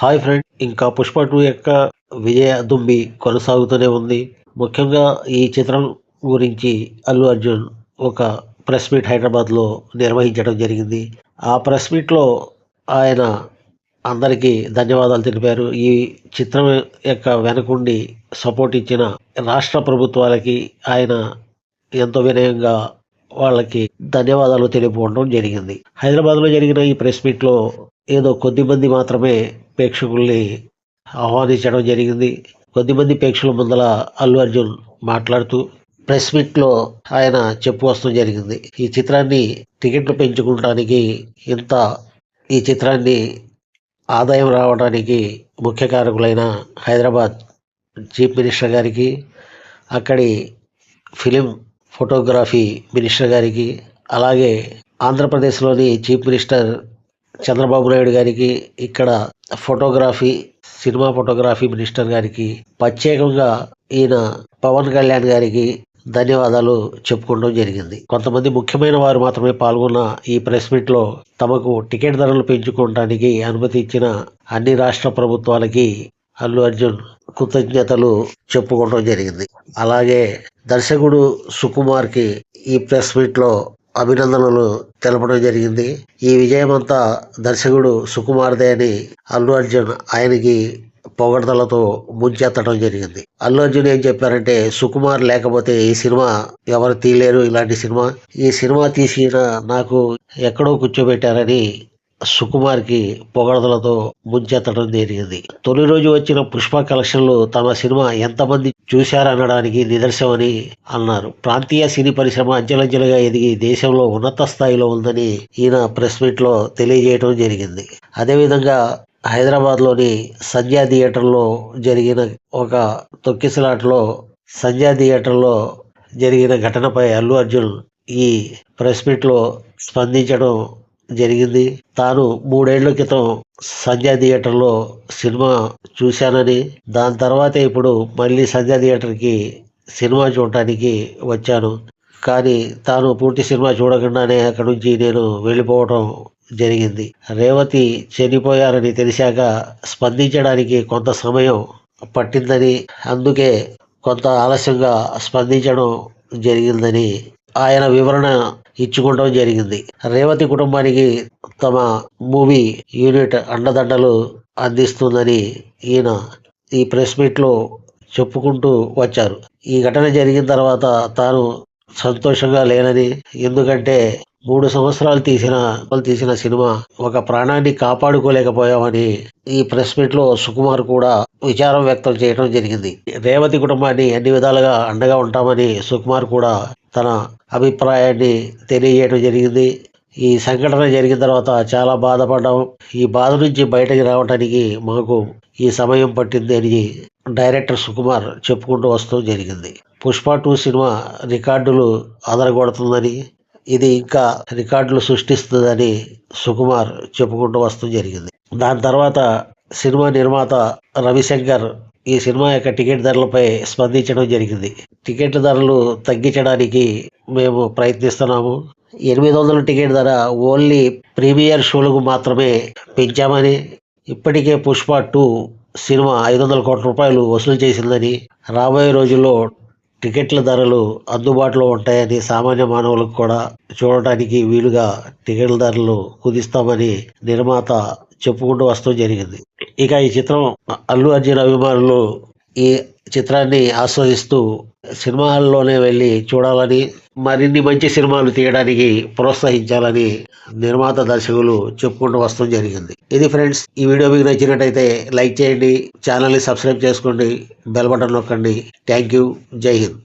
Hi friend ఇంకా Pushpa two యొక్క విజయ దుంబి కొనసాగుతూనే ఉంది. ముఖ్యంగా ఈ చిత్రం గురించి అల్లు అర్జున్ ఒక ప్రెస్ మీట్ హైదరాబాద్లో నిర్వహించడం జరిగింది. ఆ ప్రెస్ మీట్లో ఆయన అందరికీ ధన్యవాదాలు తెలిపారు. ఈ చిత్రం యొక్క వెనకుండి సపోర్ట్ ఇచ్చిన రాష్ట్ర ప్రభుత్వాలకి ఆయన ఎంతో వినయంగా వాళ్ళకి ధన్యవాదాలు తెలుపుకోవడం జరిగింది. హైదరాబాద్లో జరిగిన ఈ ప్రెస్ మీట్లో ఏదో కొద్ది మంది మాత్రమే ప్రేక్షకుల్ని ఆహ్వానించడం జరిగింది. కొద్దిమంది ప్రేక్షకుల ముందల అల్లు అర్జున్ మాట్లాడుతూ ప్రెస్ మీట్లో ఆయన చెప్పు జరిగింది. ఈ చిత్రాన్ని టికెట్లు పెంచుకోవడానికి ఇంత ఈ చిత్రాన్ని ఆదాయం రావడానికి ముఖ్య కారకులైన హైదరాబాద్ చీఫ్ మినిస్టర్ గారికి అక్కడి ఫిలిం ఫోటోగ్రఫీ మినిస్టర్ గారికి అలాగే ఆంధ్రప్రదేశ్లోని చీఫ్ మినిస్టర్ చంద్రబాబు నాయుడు గారికి ఇక్కడ ఫోటోగ్రఫీ సినిమా ఫోటోగ్రఫీ మినిస్టర్ గారికి ప్రత్యేకంగా ఈయన పవన్ కళ్యాణ్ గారికి ధన్యవాదాలు చెప్పుకోవడం జరిగింది. కొంతమంది ముఖ్యమైన వారు మాత్రమే పాల్గొన్న ఈ ప్రెస్ మీట్లో తమకు టికెట్ ధరలు పెంచుకోవడానికి అనుమతి ఇచ్చిన అన్ని రాష్ట్ర ప్రభుత్వాలకి అల్లు అర్జున్ కృతజ్ఞతలు చెప్పుకోవడం జరిగింది. అలాగే దర్శకుడు సుకుమార్కి ఈ ప్రెస్ మీట్లో అభినందనలు తెలపడం జరిగింది. ఈ విజయం అంతా దర్శకుడు సుకుమార్దే అని అల్లు అర్జున్ ఆయనకి పొగడతలతో ముంచెత్తడం జరిగింది. అల్లు అర్జున్ ఏం చెప్పారంటే సుకుమార్ లేకపోతే ఈ సినిమా ఎవరు తీయలేరు ఇలాంటి సినిమా. ఈ సినిమా తీసిన నాకు ఎక్కడో కూర్చోబెట్టారని సుకుమార్కి పొగడతలతో ముంచెత్తడం జరిగింది. తొలి రోజు వచ్చిన పుష్ప కలెక్షన్లు తమ సినిమా ఎంతమంది చూశారనడానికి నిదర్శనమని అన్నారు. ప్రాంతీయ సినీ పరిశ్రమ అంచెలంచెలుగా ఎదిగి దేశంలో ఉన్నత స్థాయిలో ఉందని ఈయన ప్రెస్ మీట్లో తెలియజేయడం జరిగింది. అదేవిధంగా హైదరాబాద్లోని సంధ్యా థియేటర్లో జరిగిన ఒక తొక్కిసలాటలో సంధ్యా థియేటర్లో జరిగిన ఘటనపై అల్లు అర్జున్ ఈ ప్రెస్ మీట్లో స్పందించడం జరిగింది. తాను మూడేళ్ళ క్రితం సంధ్యా థియేటర్లో సినిమా చూశానని దాని తర్వాతే ఇప్పుడు మళ్ళీ సంధ్యా థియేటర్కి సినిమా చూడటానికి వచ్చాను. కానీ తాను పూర్తి సినిమా చూడకుండానే అక్కడి నుంచి నేను వెళ్ళిపోవడం జరిగింది. రేవతి చనిపోయారని తెలిసాక స్పందించడానికి కొంత సమయం పట్టిందని అందుకే కొంత ఆలస్యంగా స్పందించడం జరిగిందని ఆయన వివరణ ఇచ్చుకోవడం జరిగింది. రేవతి కుటుంబానికి తమ మూవీ యూనిట్ అండదండలు అందిస్తుందని ఈయన ఈ ప్రెస్ మీట్లో చెప్పుకుంటూ వచ్చారు. ఈ ఘటన జరిగిన తర్వాత తాను సంతోషంగా లేనని ఎందుకంటే మూడు సంవత్సరాలు తీసిన తీసిన సినిమా ఒక ప్రాణాన్ని కాపాడుకోలేకపోయామని ఈ ప్రెస్ మీట్లో సుకుమార్ కూడా విచారం వ్యక్తం చేయడం జరిగింది. రేవతి కుటుంబాన్ని అన్ని విధాలుగా అండగా ఉంటామని సుకుమార్ కూడా తన అభిప్రాయాన్ని తెలియజేయడం జరిగింది. ఈ సంఘటన జరిగిన తర్వాత చాలా బాధపడ్డాం. ఈ బాధ నుంచి బయటకు రావడానికి మాకు ఈ సమయం పట్టింది అని డైరెక్టర్ సుకుమార్ చెప్పుకుంటూ వస్తూ జరిగింది. పుష్ప టూ సినిమా రికార్డులు అదరగొడుతుందని ఇది ఇంకా రికార్డులు సృష్టిస్తుందని సుకుమార్ చెప్పుకుంటూ వస్తూ జరిగింది. దాని తర్వాత సినిమా నిర్మాత రవిశంకర్ ఈ సినిమా యొక్క టికెట్ ధరలపై స్పందించడం జరిగింది. టికెట్ ధరలు తగ్గించడానికి మేము ప్రయత్నిస్తున్నాము. ఎనిమిది వందల టికెట్ ధర ఓన్లీ ప్రీమియర్ షోలకు మాత్రమే పెంచామని ఇప్పటికే పుష్ప టూ సినిమా ఐదు వందల కోట్ల రూపాయలు వసూలు చేసిందని రాబోయే రోజుల్లో టికెట్ల ధరలు అందుబాటులో ఉంటాయని సామాన్య మానవులకు కూడా చూడటానికి వీలుగా టికెట్ల ధరలు కుదిస్తామని నిర్మాత చెప్పుకుంటూ వస్తూ జరిగింది. ఇక ఈ చిత్రం అల్లు అర్జున్ అభిమానులు ఈ చిత్రాన్ని ఆస్వాదిస్తూ సినిమా హాల్లోనే వెళ్ళి చూడాలని మరిన్ని మంచి సినిమాలు తీయడానికి ప్రోత్సహించాలని నిర్మాత దర్శకులు చెప్పుకుంటూ వస్తూ జరిగింది. ఇది ఫ్రెండ్స్ ఈ వీడియో మీకు నచ్చినట్టయితే లైక్ చేయండి ఛానల్ని సబ్స్క్రైబ్ చేసుకోండి బెల్ బటన్ నొక్కండి. Thank you. జై హింద్.